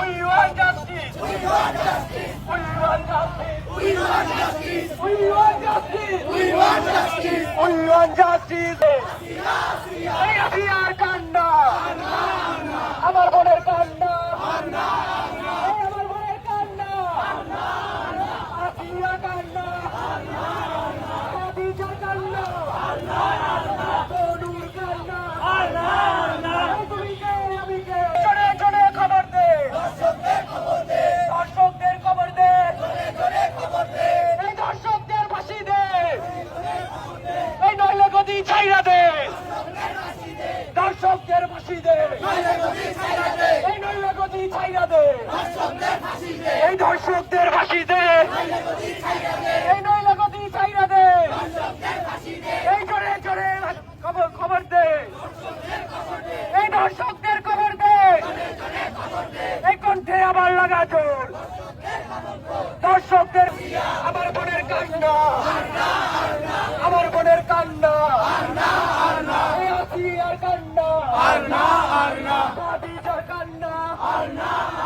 We want justice. We want justice. We want justice. We want justice. We want justice. We want justice. We want justice. আমার বোনের কান্না ফাঁসি দে এই ধর্ষকদের ফাঁসি দে এই নৈরাগতি ছাইরা দে এই জোরে জোরে খবর দে। এই ধর্ষকদের খবর দে। এই কণ্ঠে আবার লাগা জোর দর্শকদের আমার বোনের কান্না। আর না আর না। আর না।